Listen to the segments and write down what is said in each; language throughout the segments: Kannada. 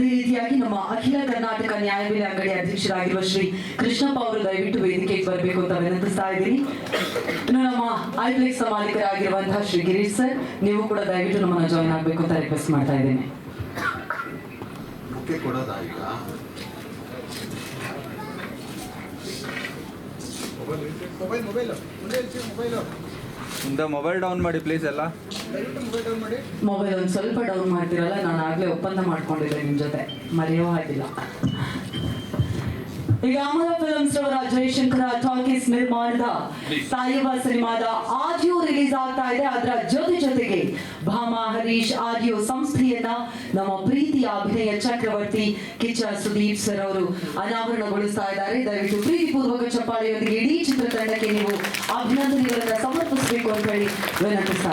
ಅದೇ ರೀತಿಯಾಗಿ ನಮ್ಮ ಅಖಿಲ ಕರ್ನಾಟಕ ನ್ಯಾಯಬೆಲೆ ಅಂಗಡಿ ಅಧ್ಯಕ್ಷರಾಗಿರುವ ಶ್ರೀ ಕೃಷ್ಣಪ್ಪ ಅವರು ದಯವಿಟ್ಟು ವೇದಿಕೆಗೆ ಬರಬೇಕು ಅಂತ ವಿನಂತಿಸ್ತಾ ಇದ್ದೀನಿ. ನಮ್ಮ ಐಪ್ಲೆಕ್ಸ್ ಮಾಲೀಕರಾಗಿರುವಂತಹ ಶ್ರೀ ಗಿರೀಶ್ ಸರ್ ನೀವು ಕೂಡ ದಯವಿಟ್ಟು ನಮ್ಮನ್ನ ಜಾಯಿನ್ ಆಗಬೇಕು ಅಂತ ರಿಕ್ವೆಸ್ಟ್ ಮಾಡ್ತಾ ಇದ್ದೇನೆ. ಮೊಬೈಲ್ ಡೌನ್ ಮಾಡಿ ಪ್ಲೀಸ್ ಎಲ್ಲ. ಮೊಬೈಲ್ ಒಂದು ಸ್ವಲ್ಪ ಡೌನ್ ಮಾಡ್ತಿರಲ್ಲ ನಾನು ಆಗ್ಲೇ ಒಪ್ಪಂದ ಮಾಡ್ಕೊಂಡಿದ್ದೆ ನಿಮ್ ಜೊತೆ. ಮರೆಯೋ ಹಾಗಿಲ್ಲ. ಈಗ ಅಮರ ಫಿಲ್ಮ್ಸ್ ಅವರ ಜಯಶಂಕರ ಟಾಕೀಸ್ ನಿರ್ಮಾಣದ ಸಾಯುವ ಸಿನಿಮಾದ ಆಡಿಯೋ ರಿಲೀಸ್ ಆಗ್ತಾ ಇದೆ. ಅದರ ಜೊತೆ ಜೊತೆಗೆ ಭಾಮಾ ಹರೀಶ್ ಆಡಿಯೋ ಸಂಸ್ಥೆಯನ್ನ ನಮ್ಮ ಪ್ರೀತಿಯ ಅಭಿನಯ ಚಕ್ರವರ್ತಿ ಕಿಚ್ಚ ಸುದೀಪ್ ಸರ್ ಅವರು ಅನಾವರಣಗೊಳಿಸ್ತಾ ಇದ್ದಾರೆ. ದಯವಿಟ್ಟು ಪ್ರೀತಿಪೂರ್ವಕ ಚಪ್ಪಾಳೆಯೊಂದಿಗೆ ಇಡೀ ಚಿತ್ರತಂಡಕ್ಕೆ ನೀವು ಅಭಿನಂದನೆಗಳನ್ನ ಸಮರ್ಪಿಸಬೇಕು ಅಂತ ಹೇಳಿ ವಿನಂತಿಸ್ತಾ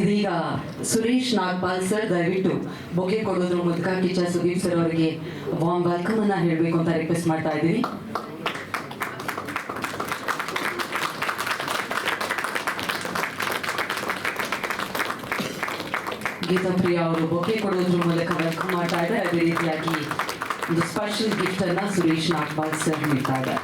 ಇದೀಗ ಸುರೇಶ್ ನಾಗ್ಪಾಲ್ ಸರ್, ದಯವಿಟ್ಟು ಬೊಕೆ ಕೊಡೋದ್ರ ಮೂಲಕ ಕಿಚ್ಚ ಸುದೀಪ್ ಸರ್ ಅವರಿಗೆ ವಾಮ್ ವೆಲ್ಕಮ್ ಅನ್ನ ಹೇಳಬೇಕು ಅಂತ ರಿಕ್ವೆಸ್ಟ್ ಮಾಡ್ತಾ ಇದ್ದೀವಿ ಗೀತಾಪ್ರಿಯ ಅವರು ಬೊಕೆ ಕೊಡೋದ್ರ ಮೂಲಕ ವೆಲ್ಕಮ್ ಮಾಡ್ತಾ ಇದ್ದಾರೆ. ಅದೇ ರೀತಿಯಾಗಿ ಒಂದು ಸ್ಪೆಷಲ್ ಗಿಫ್ಟ್ ಅನ್ನ ಸುರೇಶ್ ನಾಗ್ಪಾಲ್ ಸರ್ ನೀಡ್ತಾ ಇದ್ದಾರೆ.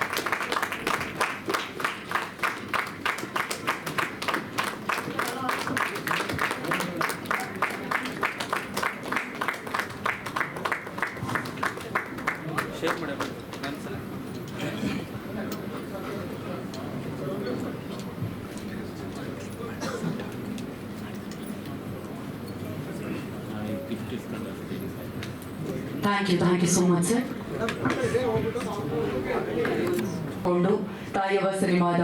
Thank you thank you so much sir ಕೊಂಡು ತಾಯವ ಸಿನಿಮಾದ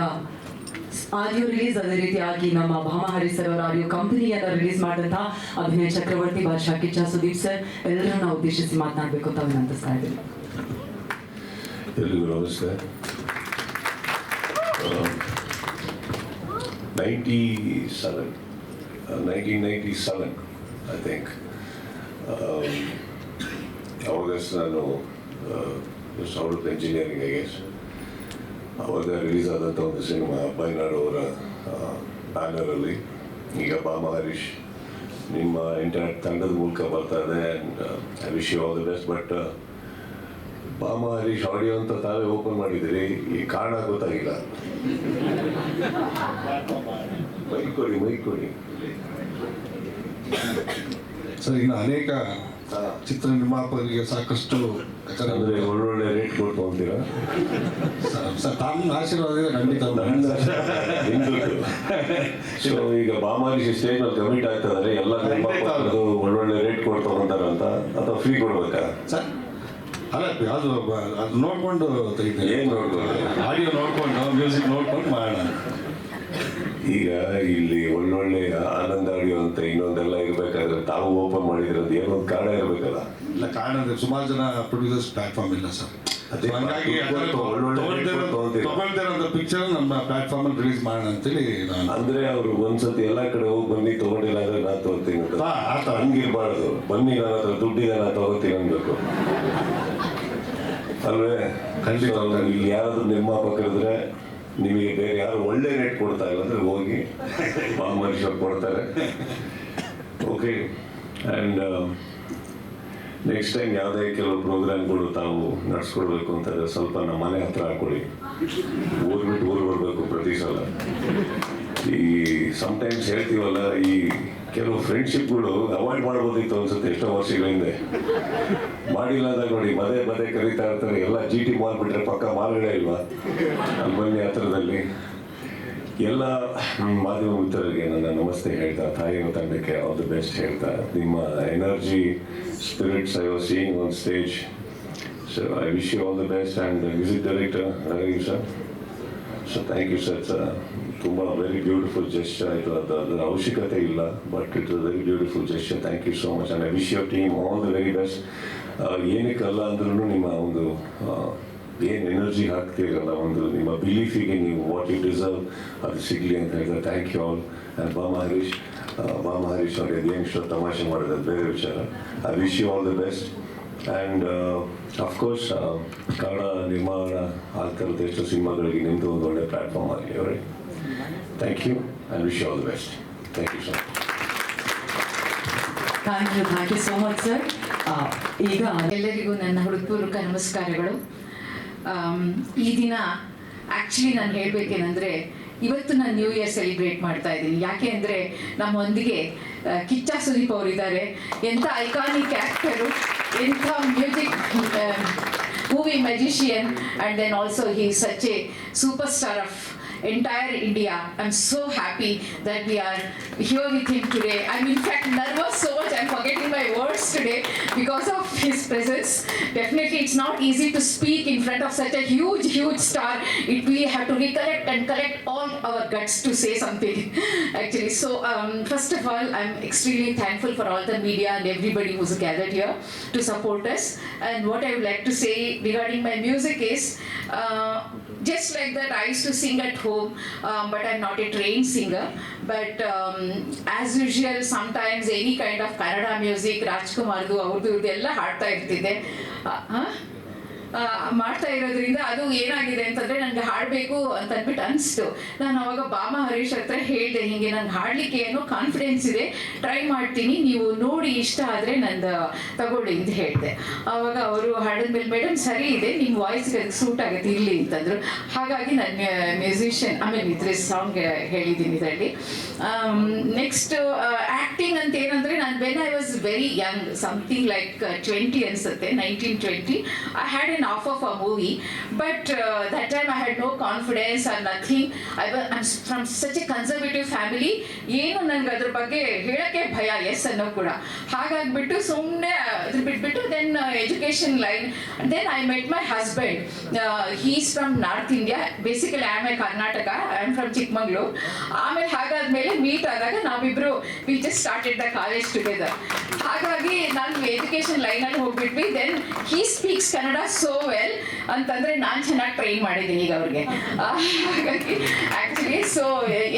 ಆಡಿಯೋ ರಿಲೀಸ್ ಅದೇ ರೀತಿಯಾಗಿ ನಮ್ಮ ಭಾಮಹರಿ ಸರ್ ಅವರ ಆಡಿಯೋ ಕಂಪನಿಯನ್ನ ರಿಲೀಸ್ ಮಾಡಿದಂತಹ ಅಭಿನಯ ಚಕ್ರವರ್ತಿ ಭಾಷಾ ಕಿಚ್ಚ ಸುದೀಪ್ ಸರ್ ಎಲ್ಲರನ್ನ ಉದ್ದೇಶಿಸಿ ಮಾತನಾಡಬೇಕು ಅಂತ ವಿನಂತಿಸ್ತಾ ಇದ್ದೀನಿ. ಎಲ್ರಿಗೂ ನಮಸ್ತೆ. Ninety seven nineteen ninety seven I think ಅವಾಗ ನಾನು ಸೌಂಡ್ ಇಂಜಿನಿಯರಿಂಗ್ ಐ ಗೆಸ್ ಅವಾಗ ರಿಲೀಸ್ ಆದಂಥ ಒಂದು ಸಿನಿಮಾ ಬೈನಾಡ್ ಅವರ ಬ್ಯಾನರಲ್ಲಿ ಈಗ ಬಾಮ ಹರೀಶ್ ನಿಮ್ಮ ಇಂಟರ್ನೆಟ್ ತಂಡದ ಮೂಲಕ ಬರ್ತಾ ಇದೆ and I wish you all the best but Bama Harish audio ಅಂತ ತಾವೇ ಓಪನ್ ಮಾಡಿದ್ದೀರಿ, ಈ ಕಾರಣ ಗೊತ್ತಾಗಿಲ್ಲ. ಮೈ ಕೊಡಿ ಮೈ ಕೊಡಿ. ಸರ್, ಇನ್ನು ಅನೇಕ ಚಿತ್ರ ನಿರ್ಮಾಪಕರಿಗೆ ಸಾಕಷ್ಟು ಅಂದ್ರೆ ಒಳ್ಳೊಳ್ಳೆ ರೇಟ್ ಕೊಟ್ಟು ಹೋಗ್ತೀರಾ ಸರ್- ತಮ್ಮ ಆಶೀರ್ವಾದ ಇದೆ ಖಂಡಿತ. ಸೊ ಈಗ ಬಾಮಾರಿ ಸ್ಟೇಜ್ನಲ್ಲಿ ಕಮಿಟ್ ಆಗ್ತದಾರೆ ಎಲ್ಲ ನಿರ್ಮಾಪಕರು ಒಳ್ಳೊಳ್ಳೆ ರೇಟ್ ಕೊಟ್ಟು ತಗೊಂತಾರ ಅಂತ ಅಥವಾ ಫ್ರೀ ಕೊಡ್ಬೇಕಾ? ಸರ್ ಅಲ್ಲ ಅದು ಅದು ನೋಡ್ಕೊಂಡು ತೆಗಿತೀನಿ. ಏನು ನೋಡ್ಕೊಂಡು ಆಡಿಯೋ ನೋಡ್ಕೊಂಡು ಮ್ಯೂಸಿಕ್ ನೋಡ್ಕೊಂಡು ಮಾಡೋಣ. ಈಗ ಇಲ್ಲಿ ಒಳ್ಳೊಳ್ಳೆ ಆನಂದ ಅಂತ ಇನ್ನೊಂದೆಲ್ಲ ಇರ್ಬೇಕಾದ್ರೆ ತಾವು ಓಪನ್ ಮಾಡಿರೋದು ಏನೋ ಒಂದು ಕಾರಣ ಇರ್ಬೇಕಲ್ಲ? ಇಲ್ಲ ಕಾರಣ ಅಂದ್ರೆ ಸುಮಾರು ಜನ ಪ್ರೊಡ್ಯೂಸರ್ಸ್ ಪ್ಲಾಟ್ಫಾರ್ಮ್ ಇಲ್ಲ ಸರ್. ಅದೇ ಹಂಗಾಗಿ ಒಳ್ಳೊಳ್ಳೆ ತಗೊಳ್ತಿರೋಂಥ ಪಿಕ್ಚರ್ ನಮ್ಮ ಪ್ಲಾಟ್ಫಾರ್ಮ್ ಅಲ್ಲಿ ರಿಲೀಸ್ ಮಾಡೋಣ ಅಂತೇಳಿ ನಾನು ಅಂದ್ರೆ ಅವ್ರು ಒಂದ್ಸತಿ ಎಲ್ಲಾ ಕಡೆ ಹೋಗಿ ಬನ್ನಿ ತಗೊಂಡಿಲ್ಲ ಅಂದ್ರೆ ನಾ ತಗೋತೀನಿ ಅಂತ. ಹಂಗಿರ್ಬಾರ್ದು. ಬನ್ನಿ ನನ್ನ ಹತ್ರ ದುಡ್ಡಿದೆ ನಾ ತಗೋತೀನಿ ಅನ್ಬೇಕು. ಅಲ್ವೇ? ಖಂಡಿತ. ಇಲ್ಲಿ ಯಾರಾದ್ರೂ ನಿರ್ಮಾಪಕರಿದ್ರೆ ನಿಮಗೆ ಯಾರು ಒಳ್ಳೆ ರೇಟ್ ಕೊಡ್ತಾ ಇಲ್ಲ ಅಂದ್ರೆ ಹೋಗಿ ಮಾಮೂಲಿ ಶಾಪ್ ಕೊಡ್ತಾರೆ. ಓಕೆ ಆ್ಯಂಡ್ ನೆಕ್ಸ್ಟ್ ಟೈಮ್ ಯಾವುದೇ ಕೆಲವು ಪ್ರೋಗ್ರಾಮ್ಗಳು ತಾವು ನಡ್ಸ್ಕೊಡ್ಬೇಕು ಅಂತ ಸ್ವಲ್ಪ ನಮ್ಮ ಮನೆ ಹತ್ರ ಹಾಕೊಳ್ಳಿ. ಊರ್ ಬಿಟ್ಟು ಊರು ಬರಬೇಕು ಪ್ರತಿ ಸಲ. ಈ ಸಮಟೈಮ್ಸ್ ಹೇಳ್ತೀವಲ್ಲ, ಈ ಕೆಲವು ಫ್ರೆಂಡ್ಶಿಪ್ಗಳು ಅವಾಯ್ಡ್ ಮಾಡ್ಬೋದಿತ್ತು ಅನ್ಸುತ್ತೆ ಎಷ್ಟೋ ವರ್ಷಗಳ ಹಿಂದೆ. ಮಾಡಿಲ್ಲ ಅಂದಾಗ ನೋಡಿ, ಮದೇ ಮದೇ ಕರೀತಾ ಇರ್ತಾರೆ, ಎಲ್ಲ ಜಿ ಟಿ ಮಾಲ್ ಬಿಟ್ರೆ ಪಕ್ಕ ಮಾಲ್ಗಳೇ ಇಲ್ವಾ? ಅಲ್ಲಿ ಬನ್ನಿ ಹತ್ರದಲ್ಲಿ. ಎಲ್ಲ ಮಾಧ್ಯಮ ಮಿತ್ರರಿಗೆ ನನ್ನ ನಮಸ್ತೆ ಹೇಳ್ತಾ ತಾಯಿಯನ್ನು ತಂಡಕ್ಕೆ ಆಲ್ ದಿ ಬೆಸ್ಟ್ ಹೇಳ್ತಾ. ನಿಮ್ಮ energy spirits I was seeing on stage so I wish you all the best and music director Ravi sir so thank you sir ತುಂಬ ವೆರಿ ಬ್ಯೂಟಿಫುಲ್ ಜೆಸ್ಟ್ ಆಯಿತು ಅದು ಅದರ ಅವಶ್ಯಕತೆ ಇಲ್ಲ but it is very beautiful gesture thank you so much and I wish your team all the very best ಏನಕ್ಕಲ್ಲ ಅಂದ್ರೂ ನಿಮ್ಮ ಒಂದು ಏನು ಎನರ್ಜಿ ಹಾಕ್ತೀರಲ್ಲ ಒಂದು ನಿಮ್ಮ ಬಿಲೀಫಿಗೆ ನೀವು ವಾಟ್ ಯು ಡಿಸರ್ವ್ ಅದು ಸಿಗಲಿ ಅಂತ ಹೇಳಿದ್ರೆ ಥ್ಯಾಂಕ್ ಯು ಆಲ್ ಆ್ಯಂಡ್ ಬಾಮ ಹರೀಶ್ ಬಾಮ ಹರೀಶ್ ಅವ್ರಿಗೆ ಅದೇನು ತಮಾಷೆ ಮಾಡೋದು ಬೇರೆ ವಿಚಾರ. I wish you all the best and of course Kannada ನಿರ್ಮಾಣ ಆಗ್ತಿರೋದು ಎಷ್ಟು ಸಿನಿಮಾಗಳಿಗೆ ನಿಮ್ಮದು ಒಂದು ಒಳ್ಳೆ ಪ್ಲ್ಯಾಟ್ಫಾರ್ಮ್ ಆಗಲಿ ಅವರೇ thank you and wish you all the best thank you sir thank you thank you so much sir ಈಗ ಎಲ್ಲರಿಗೂ ನನ್ನ ಹೃತ್ಪೂರ್ವಕ ನಮಸ್ಕಾರಗಳು. ಈ ದಿನ ಆ್ಯಕ್ಚುಲಿ ನಾನು ಹೇಳಬೇಕೇನೆಂದರೆ ಇವತ್ತು ನಾನು ನ್ಯೂ ಇಯರ್ ಸೆಲಿಬ್ರೇಟ್ ಮಾಡ್ತಾ ಇದ್ದೀನಿ. ಯಾಕೆ ಅಂದರೆ ನಮ್ಮೊಂದಿಗೆ ಕಿಚ್ಚ ಸುದೀಪ್ ಅವರಿದ್ದಾರೆ. ಎಂಥ ಐಕಾನಿಕ್ ಆ್ಯಕ್ಟರು ಎಂಥ music movie magician and then also he such a super star of entire India. I'm so happy that we are here with him today. I'm in fact nervous so much I'm forgetting my words today because of his presence. Definitely it's not easy to speak in front of such a huge, huge star. It we have to recollect and collect all our guts to say something actually. So um, first of all, I'm extremely thankful for all the media and everybody who's gathered here to support us. And what I would like to say regarding my music is uh, just like that, I used to sing at home, um, but I'm not a trained singer. But um, as usual, sometimes any kind of Kannada music, Rajkumar, ಅವ್ರದ್ದು ಇವ್ರದ್ದು ಇರ್ತಿದ್ದೆ ha uh, ಆ, ಮಾಡ್ತಾ ಇರೋದ್ರಿಂದ ಅದು ಏನಾಗಿದೆ ಅಂತಂದ್ರೆ ನನಗೆ ಹಾಡಬೇಕು ಅಂತ ಅಂದ್ಬಿಟ್ಟು ಅನಿಸ್ತು. ನಾನು ಅವಾಗ ಬಾಮ ಹರೀಶ್ ಹತ್ರ ಹೇಳಿದೆ, ಹಿಂಗೆ ನಂಗೆ ಹಾಡ್ಲಿಕ್ಕೆ ಏನೋ ಕಾನ್ಫಿಡೆನ್ಸ್ ಇದೆ ಟ್ರೈ ಮಾಡ್ತೀನಿ, ನೀವು ನೋಡಿ ಇಷ್ಟ ಆದರೆ ನಂದು ತಗೊಳ್ಳಿ ಅಂತ ಹೇಳಿದೆ. ಅವಾಗ ಅವರು ಹಾಡಿದ್ಮೇಲೆ ಮೇಡಮ್ ಸರಿ ಇದೆ ನಿಮ್ಮ ವಾಯ್ಸ್ಗೆ ಸೂಟ್ ಆಗುತ್ತೆ ಇಲ್ಲಿ ಅಂತಂದ್ರು. ಹಾಗಾಗಿ ನಾನು ಮ್ಯೂಸಿಷಿಯನ್ ಆಮೇಲೆ ಇದ್ರೆ ಸಾಂಗ್ ಹೇಳಿದ್ದೀನಿ ಇದರಲ್ಲಿ. ನೆಕ್ಸ್ಟ್ ಆ್ಯಕ್ಟಿಂಗ್ ಅಂತ ಏನಂದ್ರೆ ನಾನು when I was very young something like twenty ಅನ್ಸುತ್ತೆ nineteen twenty I had an of of uh, movie but I time I confidence no confidence or nothing I from such a conservative family ಏನು ನನಗೆ ಅದ್ರ ಬಗ್ಗೆ ಹೇಳಕ್ಕೆ ಭಯ ಎಸ್ ಅನ್ನೋ ಕೂಡ. ಹಾಗಾಗ್ಬಿಟ್ಟು ಸುಮ್ಮನೆ ಅದ್ರ ಬಿಟ್ಬಿಟ್ಟು then education line then I met my husband he's from north India basically I am a Karnataka I am from Chikmagalur ಆಮೇಲೆ ಹಾಗಾದ್ಮೇಲೆ ಮೀಟ್ ಆದಾಗ ನಾವಿಬ್ರು we just started the college together ಹಾಗಾಗಿ ನಾನು ಎಜುಕೇಶನ್ ಲೈನಲ್ಲಿ ಹೋಗ್ಬಿಟ್ವಿ. Then he speaks Kannada so well ಅಂತಂದ್ರೆ ನಾನು ಚೆನ್ನಾಗಿ ಟ್ರೈನ್ ಮಾಡಿದ್ದೀನಿ ಈಗ ಅವ್ರಿಗೆ. ಹಾಗಾಗಿ ಆಕ್ಚುಲಿ ಸೊ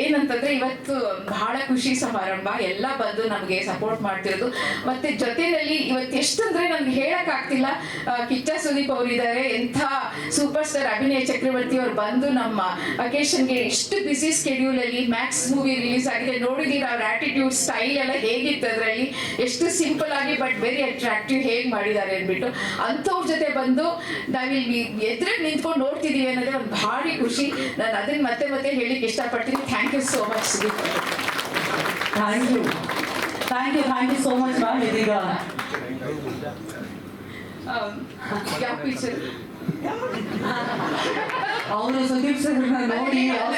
ಏನಂತಂದ್ರೆ ಇವತ್ತು ಬಹಳ ಖುಷಿ ಸಮಾರಂಭ. ಎಲ್ಲ ಬಂದು ನಮಗೆ ಸಪೋರ್ಟ್ ಮಾಡ್ತಿರೋದು. ಮತ್ತೆ ಜೊತೆಯಲ್ಲಿ ಇವತ್ತು ಎಷ್ಟಂದ್ರೆ ನನ್ಗೆ ಹೇಳಕ್ ಆಗ್ತಿಲ್ಲ. ಕಿಚ್ಚ ಸುದೀಪ್ ಅವರಿದ್ದಾರೆ. ಎಂಥ ಸೂಪರ್ ಸ್ಟಾರ್ ಅಭಿನಯ ಚಕ್ರವರ್ತಿ ಅವ್ರು ಬಂದು ನಮ್ಮ ಅಕೇಶನ್ಗೆ ಎಷ್ಟು ಬಿಸಿ ಸ್ಕೆಡ್ಯೂಲ್ ಅಲ್ಲಿ ಮ್ಯಾಕ್ಸ್ ಮೂವಿ ರಿಲೀಸ್ ಆಗಿದೆ. ನೋಡಿದೀರ ಅವ್ರ ಆಟಿಟ್ಯೂಡ್ ಸ್ಟೈಲ್ ಎಲ್ಲ ಹೇಗಿತ್ತು ಅದರಲ್ಲಿ? ಎಷ್ಟು ಸಿಂಪಲ್ ಆಗಿ ಬಟ್ ವೆರಿ ಅಟ್ರಾಕ್ಟಿವ್ ಹೇಗೆ ಮಾಡಿದ್ದಾರೆ ಅಂದ್ಬಿಟ್ಟು. ಅಂಥವ್ರ ಜೊತೆ ಬಂದು ನಾವಿಲ್ಲಿ ಎದ್ರೆ ನಿಂತ್ಕೊಂಡು ನೋಡ್ತಿದೀವಿ ಅನ್ನೋದೇ ಒಂದು ಭಾರಿ ಖುಷಿ. ನಾನು ಅದನ್ನ ಮತ್ತೆ ಮತ್ತೆ ಹೇಳಿಕ್ಕೆ ಇಷ್ಟಪಡ್ತೀನಿ. Thank you so much. Thank you thank you thank you so much ma'am ಇದೀಗ. Um? ಅವರು ಸುದೀಪ್ ಸರ್ ನೋಡಿ ಯಾವ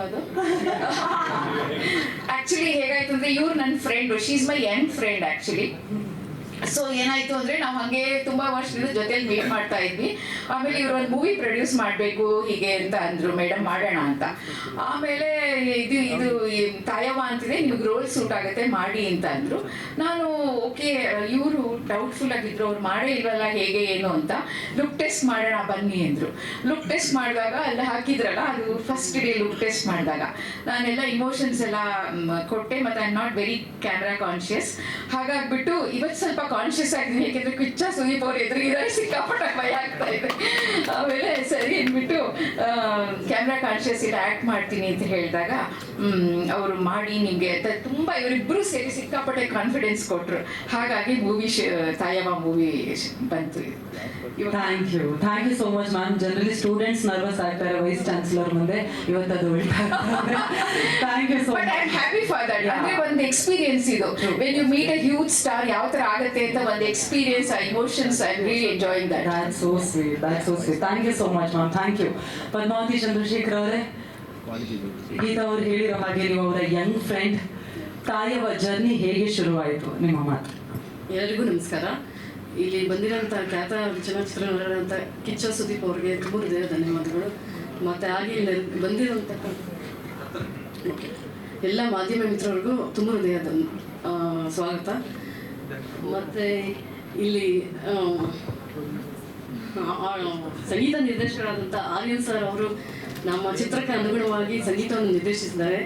ಅದು? ಆಕ್ಚುಲಿ ಹೇಗಾಯ್ತು ಅಂದ್ರೆ ಇವ್ರು ನನ್ನ friend she's my young friend actually so ಏನಾಯ್ತು ಅಂದ್ರೆ ನಾವು ಹಂಗೆ ತುಂಬಾ ವರ್ಷದಿಂದ ಜೊತೆಲಿ ಮೀಟ್ ಮಾಡ್ತಾ ಇದ್ವಿ. ಆಮೇಲೆ ಇವ್ರು ಒಂದು ಮೂವಿ ಪ್ರೊಡ್ಯೂಸ್ ಮಾಡಬೇಕು, ಹೀಗೆ ಅಂತ ಅಂದ್ರು. ಮೇಡಮ್ ಮಾಡೋಣ ಅಂತ. ಆಮೇಲೆ ಇದು ಇದು ತಾಯವ ಅಂತಿದೆ, ನಿಮ್ಗೆ ರೋಲ್ ಸೂಟ್ ಆಗುತ್ತೆ, ಮಾಡಿ ಅಂತ ಅಂದ್ರು. ನಾನು, ಓಕೆ, ಇವರು ಡೌಟ್ಫುಲ್ ಆಗಿದ್ರು, ಅವ್ರು ಮಾಡೇ ಇಲ್ವಲ್ಲ, ಹೇಗೆ, ಏನು ಅಂತ. ಲುಕ್ ಟೆಸ್ಟ್ ಮಾಡೋಣ, ಬನ್ನಿ ಅಂದ್ರು. ಲುಕ್ ಟೆಸ್ಟ್ ಮಾಡಿದಾಗ ಅಲ್ಲಿ ಹಾಕಿದ್ರಲ್ಲ, ಅದು ಫಸ್ಟ್ ಡೇ ಲುಕ್ ಟೆಸ್ಟ್ ಮಾಡಿದಾಗ. ನಾನೆಲ್ಲ ಇಮೋಷನ್ಸ್ ಎಲ್ಲ ಕೊಟ್ಟೆ, ಮತ್ತೆ I not very camera conscious ಹಾಗಾಗ್ಬಿಟ್ಟು ಇವತ್ತು ಸ್ವಲ್ಪ ಕಾನ್ಶಿಯಸ್ ಆಗಿದ್ದೀನಿ ಯಾಕೆಂದ್ರೆ ಕಿಚ್ಚ ಸುದೀಪ್ ಅವ್ರು ಎದುರಿಗಿದ್ದಾರೆ ಸಿಕ್ಕಾಪಟ್ಟ ಭಯ ಆಗ್ತಾ ಇದೆ. ಆಮೇಲೆ ಸರಿ ಅಂದ್ಬಿಟ್ಟು ಕ್ಯಾಮ್ರಾ ಕಾನ್ಶಿಯಸ್ ಇಲ್ಲ ಆ್ಯಕ್ಟ್ ಮಾಡ್ತೀನಿ ಅಂತ ಹೇಳಿದಾಗ ಅವರು ಮಾಡಿ ನಿಮಗೆ ಅಂತ ತುಂಬ ಇವರಿಬ್ಬರು ಸೇರಿ ಸಿಕ್ಕಾಪಟ್ಟೆ ಕಾನ್ಫಿಡೆನ್ಸ್ ಕೊಟ್ರು. ಹಾಗಾಗಿ ಮೂವಿ ತಾಯಮ್ಮ ಮೂವಿ ಬಂತು ಇದು. Thank you thank you so much ma'am generally students nervous ಆಗ್ತಾರೆ ವೈಸ್ ಚಾನ್ಸಲರ್ ಮುಂದೆ. ಇವತ್ತು ಅದು thank you so I much happy for that. ಅಂದ್ರೆ ಒಂದು ಎಕ್ಸ್ಪೀರಿಯನ್ಸ್ ಇದು. When you meet a huge star ಯಾವ ತರ ಆಗುತ್ತೆ ಅಂತ ಒಂದು experience I emotions I really enjoying that that so sweet that so sweet thank you so much ma'am thank you Padmavathi Chandrashekar ಅವರೇ ಗೀತಾ ಅವ್ರು ಹೇಳಿರೋ ಹಾಗೆ ನೀವು ಅವರ ಯಂಗ್ ಫ್ರೆಂಡ್ ತಾಯವ ಜರ್ನಿ ಹೇಗೆ ಶುರುವಾಯಿತು ನಿಮ್ಮ ಮಾತು ಎಲ್ಲರಿಗೂ ನಮಸ್ಕಾರ. ಇಲ್ಲಿ ಬಂದಿರೋಂಥ ಖ್ಯಾತ ಚಲನಚಿತ್ರ ನಟರಂಥ ಕಿಚ್ಚ ಸುದೀಪ್ ಅವ್ರಿಗೆ ತುಂಬ ಹೃದಯ ಧನ್ಯವಾದಗಳು. ಮತ್ತು ಹಾಗೆ ಇಲ್ಲಿ ಬಂದಿರೋಂಥ ಎಲ್ಲ ಮಾಧ್ಯಮ ಮಿತ್ರರಿಗೂ ತುಂಬ ಹೃದಯ ಸ್ವಾಗತ. ಮತ್ತು ಇಲ್ಲಿ ಆ, ಸಂಗೀತ ನಿರ್ದೇಶಕರಾದಂಥ ಆರ್ಯನ್ ಸರ್ ಅವರು ನಮ್ಮ ಚಿತ್ರಕ್ಕೆ ಅನುಗುಣವಾಗಿ ಸಂಗೀತವನ್ನು ನಿರ್ದೇಶಿಸಿದ್ದಾರೆ.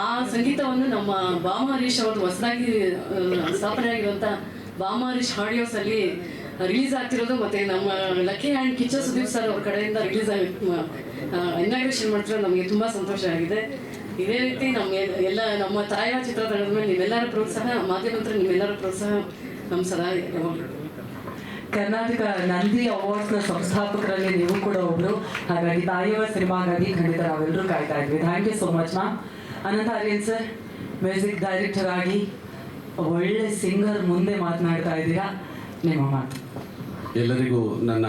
ಆ ಸಂಗೀತವನ್ನು ನಮ್ಮ ಬಾಮ ಹರೀಶ್ ಅವರು ಹೊಸದಾಗಿ ಆ, ಸ್ಥಾಪನೆ ಆಗಿರುವಂಥ ಬಾಮ ಹರೀಶ್ ಆಡಿಯೋಸಲ್ಲಿ ರಿಲೀಸ್ ಆಗ್ತಿರೋದು ಮತ್ತೆ ನಮ್ಮ Lucky and Kiccha Sudeep sir ಅವ್ರ ಕಡೆಯಿಂದ ರಿಲೀಸ್ ಆಗಿ ಇನಾಗ್ರೇಷನ್ ಮಾಡ್ತಿರೋದು ನಮಗೆ ತುಂಬ ಸಂತೋಷ ಆಗಿದೆ. ಇದೇ ರೀತಿ ನಮ್ಮ ಎಲ್ಲ ನಮ್ಮ ತಾಯಿಯ ಚಿತ್ರತಂಡದ ಮೇಲೆ ನಿಮ್ಮೆಲ್ಲರ ಪ್ರೋತ್ಸಾಹ ಮಾಧ್ಯಮಂತ್ರ ನಿಮ್ಮೆಲ್ಲರ ಪ್ರೋತ್ಸಾಹ ನಮ್ಮ ಸದಾ ಕರ್ನಾಟಕ ನಂದಿ ಅವಾರ್ಡ್ಸ್ನ ಸಂಸ್ಥಾಪಕರಲ್ಲಿ ನೀವು ಕೂಡ ಒಬ್ರು. ಹಾಗಾಗಿ ತಾಯಿಯವರ ಸಿನಿಮಾಗಾಗಿ ಖಂಡಿತ ನಾವೆಲ್ಲರೂ ಕಾಯ್ತಾ ಇದ್ವಿ. Thank you so much ma'am Anantha Aryan sir music director ಆಗಿ ಒಳ್ಳೆ ಸಿಂಗರ್ ಮುಂದೆ ಮಾತನಾಡ್ತಾ ಇದ್ದೀರಾ? ನಿಮ್ಮ ಮಾತು. ಎಲ್ಲರಿಗೂ ನನ್ನ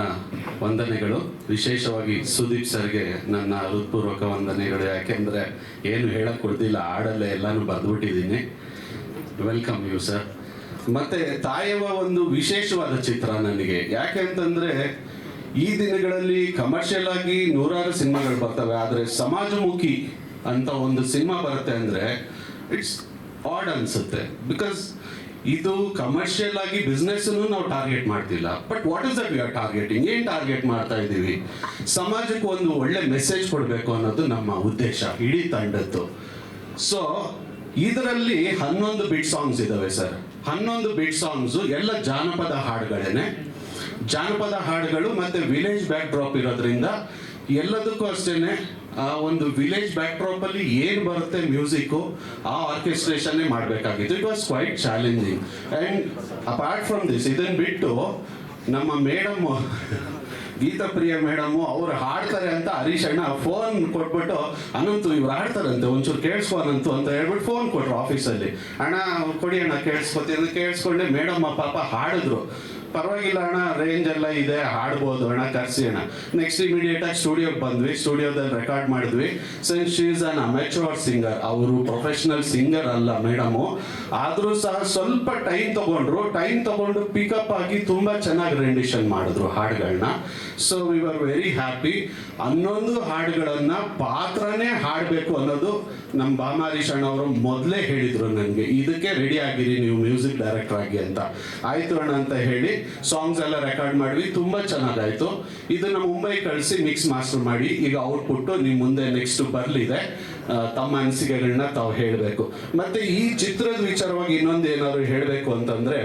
ವಂದನೆಗಳು. ವಿಶೇಷವಾಗಿ ಸುದೀಪ್ ಸರ್ಗೆ ನನ್ನ ಹೃತ್ಪೂರ್ವಕ ವಂದನೆಗಳು. ಯಾಕೆಂದರೆ ಏನು ಹೇಳಕ್ಕೆ ಕೊಡ್ತಿಲ್ಲ ಹಾಡಲ್ಲೇ ಎಲ್ಲನೂ ಬರೆದ್ಬಿಟ್ಟಿದ್ದೀನಿ. Welcome you sir. ಮತ್ತು ತಾಯವ ಒಂದು ವಿಶೇಷವಾದ ಚಿತ್ರ ನನಗೆ. ಯಾಕೆ ಅಂತಂದರೆ, ಈ ದಿನಗಳಲ್ಲಿ ಕಮರ್ಷಿಯಲ್ ಆಗಿ ನೂರಾರು ಸಿನಿಮಾಗಳು ಬರ್ತವೆ. ಆದರೆ ಸಮಾಜಮುಖಿ ಅಂತ ಒಂದು ಸಿನಿಮಾ ಬರುತ್ತೆ ಅಂದರೆ ಇಟ್ಸ್ ಆಡ್ ಅನಿಸುತ್ತೆ. ಬಿಕಾಸ್ ಇದು ಕಮರ್ಷಿಯಲ್ ಆಗಿ ಬಿಸ್ನೆಸ್ ನಾವು ಟಾರ್ಗೆಟ್ ಮಾಡ್ತಿಲ್ಲ. But what is that are targeting ಏನ್ ಟಾರ್ಗೆಟ್ ಮಾಡ್ತಾ ಇದ್ದೀವಿ? ಸಮಾಜಕ್ಕೆ ಒಂದು ಒಳ್ಳೆ ಮೆಸೇಜ್ ಕೊಡಬೇಕು ಅನ್ನೋದು ನಮ್ಮ ಉದ್ದೇಶ, ಇಡೀ ತಂಡದ್ದು. ಸೊ ಇದರಲ್ಲಿ ಹನ್ನೊಂದು ಬಿಟ್ ಸಾಂಗ್ಸ್ ಇದಾವೆ ಸರ್ ಹನ್ನೊಂದು ಬಿಟ್ ಸಾಂಗ್ಸ್ ಎಲ್ಲ ಜಾನಪದ ಹಾಡುಗಳೇನೆ. ಜಾನಪದ ಹಾಡುಗಳು ಮತ್ತೆ ವಿಲೇಜ್ ಬ್ಯಾಕ್ ಡ್ರಾಪ್ ಇರೋದ್ರಿಂದ ಎಲ್ಲದಕ್ಕೂ ಅಷ್ಟೇನೆ ಆ ಒಂದು ವಿಲೇಜ್ ಬ್ಯಾಕ್ ಡ್ರಾಪ್ ಅಲ್ಲಿ ಏನು ಬರುತ್ತೆ ಮ್ಯೂಸಿಕ್ ಆ ಆರ್ಕೆಸ್ಟ್ರೇಷನ್ ಮಾಡಬೇಕಾಗಿತ್ತು. It was quite challenging and apart from this ಇದನ್ನ ಬಿಟ್ಟು ನಮ್ಮ ಮೇಡಮ್ ಗೀತಾ ಪ್ರಿಯ ಮೇಡಮ್ ಅವ್ರು ಹಾಡ್ತಾರೆ ಅಂತ ಹರೀಶ್ ಅಣ್ಣ ಫೋನ್ ಕೊಟ್ಬಿಟ್ಟು, ಅನಂತು, ಇವ್ರು ಹಾಡ್ತಾರಂತೆ, ಒಂಚೂರು ಕೇಳಿಸ್ಕೋನಂತು ಅಂತ ಹೇಳ್ಬಿಟ್ಟು ಫೋನ್ ಕೊಟ್ರು ಆಫೀಸಲ್ಲಿ ಅಣ್ಣ, ಕೊಡಿ ಅಣ್ಣ, ಕೇಳಿಸ್ಕೊತೀನಿ ಕೇಳಿಸ್ಕೊಂಡೆ. ಮೇಡಮ್ ಪಾಪ ಹಾಡಿದ್ರು. ಪರವಾಗಿಲ್ಲ ಅಣ್ಣ ರೇಂಜ್ ಎಲ್ಲ ಇದೆ, ಹಾಡ್ಬೋದು, ಅಣ್ಣ, ಕರ್ಸಿ ಅಣ್ಣ. ನೆಕ್ಸ್ಟ್ ಇಮಿಡಿಯೇಟ್ ಆಗಿ ಸ್ಟುಡಿಯೋಗೆ ಬಂದ್ವಿ ಸ್ಟುಡಿಯೋದಲ್ಲಿ ರೆಕಾರ್ಡ್ ಮಾಡಿದ್ವಿ. ಸೆನ್ she is an amateur singer ಅವರು ಪ್ರೊಫೆಷನಲ್ ಸಿಂಗರ್ ಅಲ್ಲ ಮೇಡಮು ಆದರೂ ಸಹ ಸ್ವಲ್ಪ ಟೈಮ್ ತಗೊಂಡ್ರು ಟೈಮ್ ತಗೊಂಡು ಪಿಕಪ್ ಆಗಿ ತುಂಬಾ ಚೆನ್ನಾಗಿ ರೆಂಡಿಷನ್ ಮಾಡಿದ್ರು ಹಾಡುಗಳನ್ನ so we are very happy ಹನ್ನೊಂದು ಹಾಡುಗಳನ್ನ ಪಾತ್ರನೇ ಹಾಡಬೇಕು ಅನ್ನೋದು ನಮ್ಮ ಬಾಮಾರಿ ಅಣ್ಣ ಅವರು ಮೊದಲೇ ಹೇಳಿದ್ರು ನನಗೆ ಇದಕ್ಕೆ ರೆಡಿ ಆಗಿರಿ ನೀವು ಮ್ಯೂಸಿಕ್ ಡೈರೆಕ್ಟರ್ ಆಗಿ ಅಂತ. ಆಯ್ತು ಅಣ್ಣ ಅಂತ ಹೇಳಿ ಸಾಂಗ್ಸ್ ಎಲ್ಲ ರೆಕಾರ್ಡ್ ಮಾಡಿದ್ವಿ, ತುಂಬಾ ಚೆನ್ನಾಗಾಯ್ತು. ಇದನ್ನ ಮುಂಬೈ ಕಳಿಸಿ ಮಿಕ್ಸ್ ಮಾಸ್ಟರ್ ಮಾಡಿ, ಈಗ ಔಟ್ಪುಟ್ ನಿಮ್ಮ ಮುಂದೆ ನೆಕ್ಸ್ಟ್ ಬರಲಿದೆ. ತಮ್ಮ ಅನಿಸಿಕೆಗಳನ್ನ ತಾವು ಹೇಳಬೇಕು. ಮತ್ತೆ ಈ ಚಿತ್ರದ ವಿಚಾರವಾಗಿ ಇನ್ನೊಂದು ಏನಾದ್ರು ಹೇಳಬೇಕು ಅಂತಂದ್ರೆ,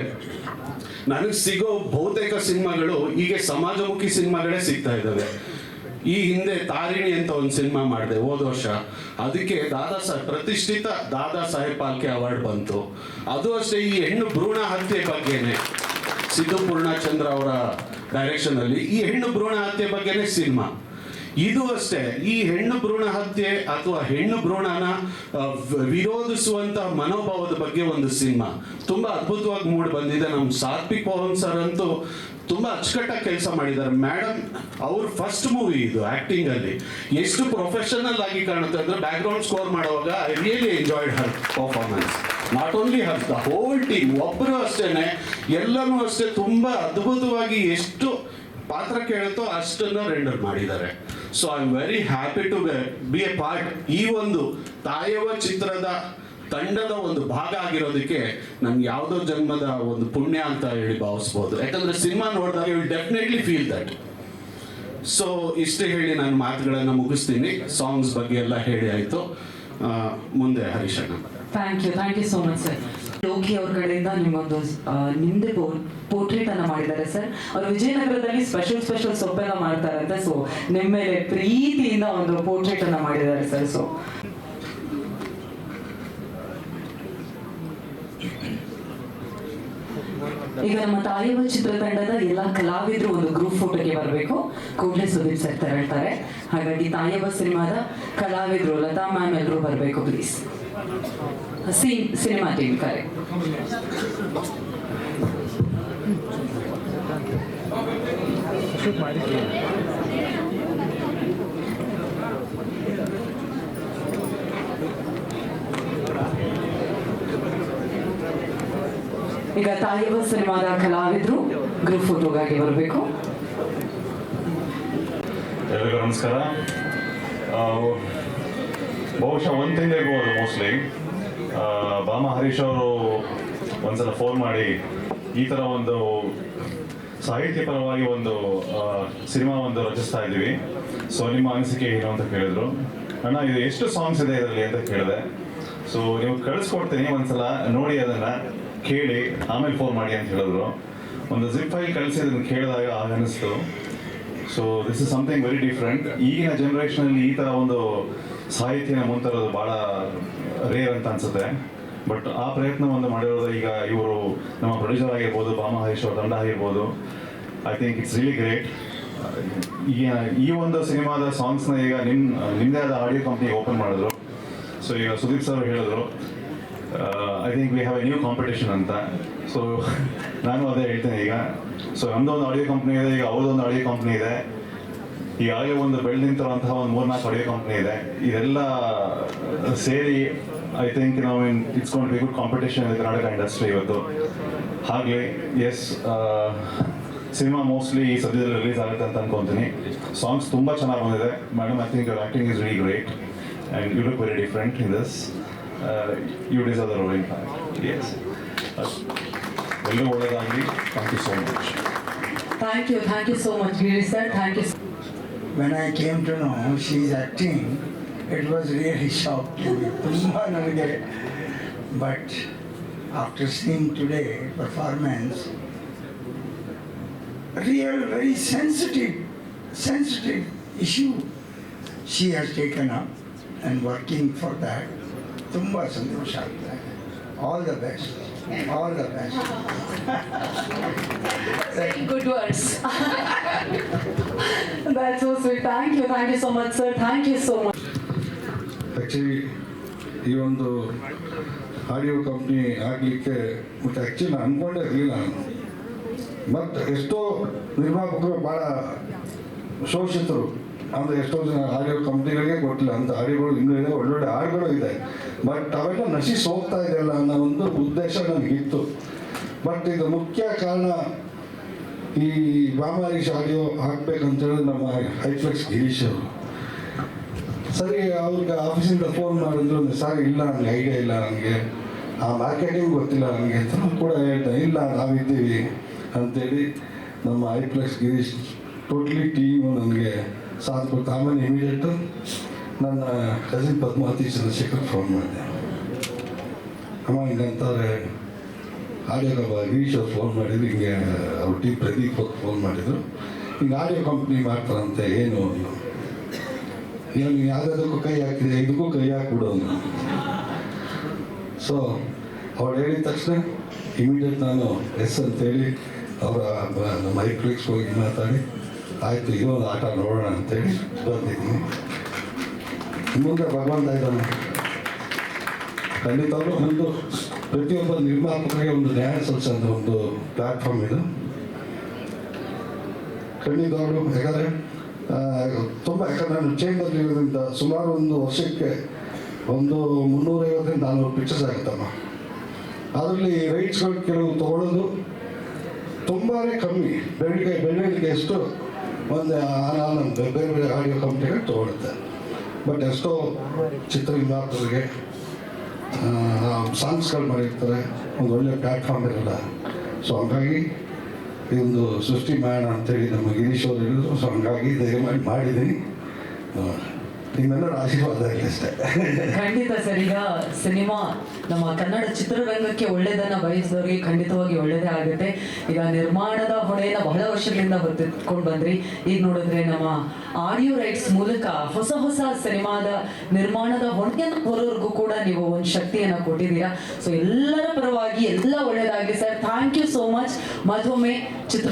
ನನಗೆ ಸಿಗೋ ಬಹುತೇಕ ಸಿನಿಮಾಗಳು ಈಗ ಸಮಾಜಮುಖಿ ಸಿನಿಮಾಗಳೇ ಸಿಗ್ತಾ ಇದ್ದಾವೆ. ಈ ಹಿಂದೆ ತಾರಿಣಿ ಅಂತ ಒಂದು ಸಿನಿಮಾ ಮಾಡಿದೆ, ಹೋದ ವರ್ಷ. ಅದಕ್ಕೆ ದಾದಾ ಸಾಹೇಬ್ ಪ್ರತಿಷ್ಠಿತ ದಾದಾ ಸಾಹೇಬ್ ಪಾಲ್ಕೆ ಅವಾರ್ಡ್ ಬಂತು. ಅದು ಅಷ್ಟೇ, ಈ ಹೆಣ್ಣು ಭ್ರೂಣ ಹತ್ಯೆ ಬಗ್ಗೆನೆ. ಸಿದ್ದು ಪೂರ್ಣಚಂದ್ರ ಅವರ ಡೈರೆಕ್ಷನ್ ಅಲ್ಲಿ ಈ ಹೆಣ್ಣು ಭ್ರೂಣ ಹತ್ಯೆ ಬಗ್ಗೆನೇ ಸಿನಿಮಾ. ಇದು ಅಷ್ಟೇ, ಈ ಹೆಣ್ಣು ಭ್ರೂಣ ಹತ್ಯೆ ಅಥವಾ ಹೆಣ್ಣು ಭ್ರೂಣನ ವಿರೋಧಿಸುವಂತ ಮನೋಭಾವದ ಬಗ್ಗೆ ಒಂದು ಸಿನಿಮಾ. ತುಂಬಾ ಅದ್ಭುತವಾಗಿ ಮೂಡ್ ಬಂದಿದೆ. ನಮ್ಮ ಸಾತ್ವಿಕ್ ಪವನ್ ಸರ್ ಅಂತೂ ತುಂಬಾ ಅಚ್ಚುಕಟ್ಟಾಗಿ ಕೆಲಸ ಮಾಡಿದ್ದಾರೆ. ಮೇಡಮ್ ಅವ್ರ ಫಸ್ಟ್ ಮೂವಿ ಇದು ಆಕ್ಟಿಂಗ್ ಅಲ್ಲಿ. ಎಷ್ಟು ಪ್ರೊಫೆಷನಲ್ ಆಗಿ ಕಾಣುತ್ತೆ ಅಂದ್ರೆ ಬ್ಯಾಕ್ ಗ್ರೌಂಡ್ ಸ್ಕೋರ್ ಮಾಡುವಾಗ really enjoyed her performance not only hers the whole team ಒಬ್ಬರು ಅಷ್ಟೇನೆ, ಎಲ್ಲನೂ ಅಷ್ಟೇ ತುಂಬ ಅದ್ಭುತವಾಗಿ ಎಷ್ಟು ಪಾತ್ರ ಕೇಳುತ್ತೋ ಅಷ್ಟನ್ನು ರೆಂಡರ್ ಮಾಡಿದ್ದಾರೆ. So I am very happy to be a part ಈ ಒಂದು ತಾಯವ ಚಿತ್ರದ ತಂಡದ ಒಂದು ಭಾಗ ಆಗಿರೋದಕ್ಕೆ ನಮ್ಗೆ ಯಾವುದೋ ಜನ್ಮದ ಒಂದು ಪುಣ್ಯ ಅಂತ ಹೇಳಿ ಭಾವಿಸ್ಬೋದು. ಯಾಕಂದ್ರೆ ಸಿನಿಮಾ ನೋಡಿದಾಗ will definitely feel that so ಇಷ್ಟೇ ಹೇಳಿ ನಾನು ಮಾತುಗಳನ್ನು ಮುಗಿಸ್ತೀನಿ. ಸಾಂಗ್ಸ್ ಬಗ್ಗೆ ಎಲ್ಲ ಹೇಳಿ ಆಯಿತು. ಮುಂದೆ ಹರೀಶಣ್ಣ. Thank you thank you so much sir Loki ಅವ್ರ ಕಡೆಯಿಂದ ನಿಮ್ಮೊಂದು ನಿಮ್ದೆ ಪೋರ್ಟ್ರೇಟ್ ಅನ್ನ ಮಾಡಿದ್ದಾರೆ ಸರ್ ಅವ್ರು ವಿಜಯನಗರದಲ್ಲಿ ಸ್ಪೆಷಲ್ ಸ್ಪೆಷಲ್ ಸೊಪ್ಪೆಲ್ಲ ಮಾಡ್ತಾರಂತೆ ಸೊ ನಿಮ್ಮ ಮೇಲೆ ಪ್ರೀತಿಯಿಂದ ಒಂದು ಪೋರ್ಟ್ರೇಟ್ ಅನ್ನ ಮಾಡಿದ್ದಾರೆ ಸರ್ ಸೊ ಈಗ ನಮ್ಮ ತಾಲೀಮು ಚಿತ್ರತಂಡದ ಎಲ್ಲ ಕಲಾವಿದರು ಒಂದು ಗ್ರೂಪ್ ಫೋಟೋಗೆ ಬರಬೇಕು. ಕೂಡಲೇ ಸುದೀಪ್ ಸರ್ ಹೇಳ್ತಾರೆ. ಹಾಗಾಗಿ ತಾಯಿಯವ ಸಿನಿಮಾದ ಕಲಾವಿದರು ಲತಾ ಮ್ಯಾಮ್ ಎಲ್ಲರೂ ಬರಬೇಕು ಪ್ಲೀಸ್ ಸೀನ್ ಸಿನಿಮಾ ಟೀಮ್ ಕರೆ. ಈಗ ತಾಯಿವ ಸಿನಿಮಾದ ಕಲಾವಿದರು ಗ್ರೂಪ್ ಫೋಟೋಗಾಗಿ ಬರಬೇಕು. ಎಲ್ಲರಿಗೂ ನಮಸ್ಕಾರ. ಬಹುಶಃ ಒಂದು ತಿಂಗಳಿರ್ಬೋದು ಮೋಸ್ಟ್ಲಿ ಬಾಮ ಹರೀಶ್ ಅವರು ಒಂದ್ಸಲ ಫೋನ್ ಮಾಡಿ ಈ ಥರ ಒಂದು ಸಾಹಿತ್ಯ ಪರವಾಗಿ ಒಂದು ಸಿನಿಮಾ ಒಂದು ರಚಿಸ್ತಾ ಇದ್ದೀವಿ. ಸೊ ನಿಮ್ಮ ಅನಿಸಿಕೆ ಏನು ಅಂತ ಕೇಳಿದ್ರು. ಅಣ್ಣ, ಇದು ಎಷ್ಟು ಸಾಂಗ್ಸ್ ಇದೆ ಇದರಲ್ಲಿ ಅಂತ ಕೇಳಿದೆ. ಸೊ ನೀವು ಕಳಿಸ್ಕೊಡ್ತೀನಿ ಒಂದ್ಸಲ, ನೋಡಿ ಅದನ್ನ. ಕೇಳಿ, ಆಮೇಲೆ ಫೋನ್ ಮಾಡಿ ಅಂತ ಹೇಳಿದ್ರು. ಒಂದು ಜಿಪ್ ಆಗಿ ಕಳಿಸಿ ಅದನ್ನು ಕೇಳಿದಾಗ ಆಗ ಅನಿಸ್ತು. So this is something very different ಈಗಿನ ಜನರೇಷನಲ್ಲಿ ಈ ಥರ ಒಂದು ಸಾಹಿತ್ಯನ ಮುಂತರೋದು ಭಾಳ ರೇರ್ ಅಂತ ಅನ್ಸುತ್ತೆ. ಬಟ್ ಆ ಪ್ರಯತ್ನವನ್ನು ಮಾಡಿರೋದು ಈಗ ಇವರು ನಮ್ಮ ಪ್ರೊಡ್ಯೂಸರ್ ಆಗಿರ್ಬೋದು ಬಾಮ ಹರೀಶ್ ಅವ್ರ ತಂಡ ಆಗಿರ್ಬೋದು. I think it's really great ಈ ಈ ಒಂದು ಸಿನಿಮಾದ ಸಾಂಗ್ಸ್ನ ಈಗ ನಿಮ್ಮ ನಿಮ್ಮದೇ ಆದ ಆಡಿಯೋ ಕಂಪ್ನಿ ಓಪನ್ ಮಾಡಿದ್ರು. ಸೊ ಈಗ ಸುದೀಪ್ ಸರ್ ಹೇಳಿದ್ರು. I think we have a new competition ಅಂತ. ಸೊ ನಾನು ಅದೇ ಹೇಳ್ತೇನೆ ಈಗ. ಸೊ ನಮ್ದು ಒಂದು ಆಡಿಯೋ ಕಂಪ್ನಿ ಇದೆ, ಈಗ ಅವ್ರದ್ದೊಂದು ಆಡಿಯೋ ಕಂಪ್ನಿ ಇದೆ. ಈಗಾಗಲೇ ಒಂದು ಬೆಳೆದು ನಿಂತಿರುವಂತಹ ಒಂದು ಮೂರ್ನಾಲ್ಕು ಆಡಿಯೋ ಕಂಪ್ನಿ ಇದೆ. ಇದೆಲ್ಲ ಸೇರಿ ಐ ಥಿಂಕ್ ನಾವು it's gonna be good competition ಇದೆ ಕರ್ನಾಟಕ ಇಂಡಸ್ಟ್ರಿ ಇವತ್ತು. ಹಾಗೆ ಎಸ್ ಸಿನಿಮಾ ಮೋಸ್ಟ್ಲಿ ಈ ಸದ್ಯದಲ್ಲಿ ರಿಲೀಸ್ ಆಗುತ್ತೆ ಅಂತ ಅನ್ಕೊಂತೀನಿ. ಸಾಂಗ್ಸ್ ತುಂಬ ಚೆನ್ನಾಗಿ ಬಂದಿದೆ. Madam I think your acting is very great and you look very different in this You deserve the role in S ಎಲ್ಲರೂ ಒಳ್ಳೆಯದಾಗಲಿ thank you so much thank you thank you so much Giri sir thank you When I came to know she is acting, it was really shocking. ತುಂಬ ನನಗೆ but after seeing today performance real very sensitive sensitive issue she has taken up and working for that ತುಂಬ ಸಂತೋಷ ಆಗ್ತದೆ all the best all the best good words That's so sweet. Thank you. Thank you so much, sir. Thank you so much. Actually ಈ ಒಂದು ಆಡಿಯೋ ಕಂಪ್ನಿ ಆಗಲಿಕ್ಕೆ ಮತ್ತು ಆ್ಯಕ್ಚುಲಿ ನಾನು ಅಂದ್ಕೊಂಡೇ ಇರಲಿಲ್ಲ ನಾನು ಮತ್ತು ಎಷ್ಟೋ ನಿರ್ಮಾಪಕರು ಭಾಳ ಶೋಷಿತರು ಅಂದರೆ ಎಷ್ಟೋ ಜನ ಆಡಿಯೋ ಕಂಪ್ನಿಗಳಿಗೆ ಕೊಟ್ಟಿಲ್ಲ. ಅಂತ ಆಡಿಯೋಗಳು ಇನ್ನೂ ಇದೆ ಒಳ್ಳೊಳ್ಳೆ ಹಾಡುಗಳು ಇದೆ. ಬಟ್ ಅವೆಲ್ಲ ನಶಿಸಿ ಹೋಗ್ತಾ ಇದೆಯಲ್ಲ ಅನ್ನೋ ಒಂದು ಉದ್ದೇಶ ನನಗಿತ್ತು ಬಟ್ ಇದು ಮುಖ್ಯ ಕಾರಣ ಈ ಬಾಮಾರೀಶ್ ಆಡಿಯೋ ಹಾಕ್ಬೇಕಂತೇಳಿ ನಮ್ಮ ಹೈಫ್ಲೆಕ್ಸ್ ಗಿರೀಶ್ ಅವರು. ಸರಿ, ಅವ್ರಿಗೆ ಆಫೀಸಿಂದ ಫೋನ್ ಮಾಡಿದ್ರು ಸರ್, ಇಲ್ಲ ನನಗೆ ಐಡಿಯಾ ಇಲ್ಲ ನನಗೆ ಆ ಮಾರ್ಕೆಟಿಂಗ್ ಗೊತ್ತಿಲ್ಲ ನನಗೆ ಅಂತ ಕೂಡ ಹೇಳ್ತಾ ಇಲ್ಲ, ನಾವಿದ್ದೀವಿ. ಅಂತೇಳಿ ನಮ್ಮ ಐಪ್ಲೆಕ್ಸ್ ಗಿರೀಶ್, ಟೋಟ್ಲಿ ಟೀಮು ನನಗೆ ಸಾಥ್ ಕೊಟ್ಟು ಆಮೇಲೆ ಇಮಿಡಿಯೇಟು ನನ್ನ ಕಸಿನ್ ಪದ್ಮಾವತಿ ಚಂದ್ರಶೇಖರ್ ಫೋನ್ ಮಾಡಿದೆ. ಅಮ್ಮ ಹಿಂಗಂತಾರೆ ಆಡಿಯೋ ಗಿರೀಶ್ ಅವ್ರು ಫೋನ್ ಮಾಡಿದ್ರು. ಹಿಂಗೆ ಅವ್ರ ಟಿ ಪ್ರದೀಪ್ ಅವ್ರು ಫೋನ್ ಮಾಡಿದರು. ಹಿಂಗೆ ಆಡಿಯೋ ಕಂಪ್ನಿ ಮಾಡ್ತಾರಂತೆ, ಏನು ಅವನು ಏನು ಯಾವುದಕ್ಕೂ ಕೈ ಹಾಕಿದ್ರೆ ಇದಕ್ಕೂ ಕೈ ಹಾಕ್ಬಿಡು ಅವನು ಸೊ ಅವ್ರು ಹೇಳಿದ ತಕ್ಷಣ ಇಮಿಡಿಯೇಟ್ ನಾನು ಎಸ್ ಅಂತೇಳಿ ಅವರ ನಮ್ಮ ಐಕ್ಲಿಕ್ಸ್ ಹೋಗಿ ಮಾತಾಡಿ. ಆಯಿತು ಇನ್ನೊಂದು ಆಟ ನೋಡೋಣ ಅಂತೇಳಿ ಬಂದಿದ್ದೀನಿ. ಮುಂದೆ ಭಗವಂತ ಇದ್ದಾನೆ. ಖಂಡಿತವಾಗ್ಲೂ ಒಂದು ಪ್ರತಿಯೊಬ್ಬ ನಿರ್ಮಾಪಕರಿಗೆ ಒಂದು ನ್ಯಾಯ ಸಲ್ಸಂತ ಒಂದು ಪ್ಲಾಟ್ಫಾರ್ಮ್ ಇದು. ಖಂಡಿತವಾಗ್ಲೂ ಯಾಕಂದರೆ ತುಂಬ, ಯಾಕಂದರೆ ನಾನು ಚೇಂಬಲ್ಲಿ ಇರೋದ್ರಿಂದ ಸುಮಾರು ಒಂದು ವರ್ಷಕ್ಕೆ ಒಂದು ಮುನ್ನೂರೈವತ್ತರಿಂದ ನಾನ್ನೂರು ಪಿಕ್ಚರ್ಸ್ ಆಗುತ್ತಮ್ಮ. ಅದರಲ್ಲಿ ರೈಟ್ಸ್ಗಳು ಕೆಲವು ತಗೊಳ್ಳೋದು ತುಂಬಾ ಕಮ್ಮಿ. ಬೆಳಗ್ಗೆ ಬೆಳ್ಳಿಗೆ ಎಷ್ಟು ಒಂದು ಆರಾಮಂತ ಬೇರೆ ಬೇರೆ ಆಡಿಯೋ ಕಂಪ್ನಿಗಳು ತೊಗೊಳುತ್ತೆ. ಬಟ್ ಎಷ್ಟೋ ಚಿತ್ರ ನಿರ್ಮಾಪಕರಿಗೆ ಸಾಂಗ್ಸ್ಗಳು ಮಾಡಿರ್ತಾರೆ. ಒಂದು ಒಳ್ಳೆ ಪ್ಲಾಟ್ಫಾರ್ಮ್ ಇರಲ್ಲ. ಸೊ ಹಂಗಾಗಿ ಇದೊಂದು ಸೃಷ್ಟಿ ಮಾಡೋಣ ಅಂತೇಳಿ ನಮ್ಮ ಗಿರೀಶ್ ಅವರು ಹೇಳಿದ್ರು. ಸೊ ಹಂಗಾಗಿ ದಯಮಾಡಿ ಮಾಡಿ ಮಾಡಿದ್ದೀನಿ ನಿಮ್ಮೆಲ್ಲರ ಆಶೀರ್ವಾದ ಅಷ್ಟೇ. ಖಂಡಿತ ಸರ್, ಈಗ ಸಿನಿಮಾ, ನಮ್ಮ ಕನ್ನಡ ಚಿತ್ರರಂಗಕ್ಕೆ ಒಳ್ಳೇದನ್ನ ಬಯಸಿದವರಿಗೆ ಖಂಡಿತವಾಗಿ ಒಳ್ಳೇದೇ ಆಗುತ್ತೆ. ಈಗ ನಿರ್ಮಾಣದ ಹೊಣೆಯನ್ನ ಬಹಳ ವರ್ಷಗಳಿಂದ ಹೊತ್ತಿಟ್ಕೊಂಡು ಬಂದ್ರಿ. ಈಗ ನೋಡಿದ್ರೆ ನಮ್ಮ ಆಡಿಯೋ ರೈಟ್ಸ್ ಮೂಲಕ ಹೊಸ ಹೊಸ ಸಿನಿಮಾದ ನಿರ್ಮಾಣದ ಹೊಣೆಯನ್ನು ಹೊರವರೆಗೂ ಕೂಡ ನೀವು ಒಂದು ಶಕ್ತಿಯನ್ನ ಕೊಟ್ಟಿದ್ದೀರಾ. ಸೊ ಎಲ್ಲರ ಪರವಾಗಿ ಎಲ್ಲ ಒಳ್ಳೇದಾಗಲಿ sir. Thank you so much ಮತ್ತೊಮ್ಮೆ ಚಿತ್ರ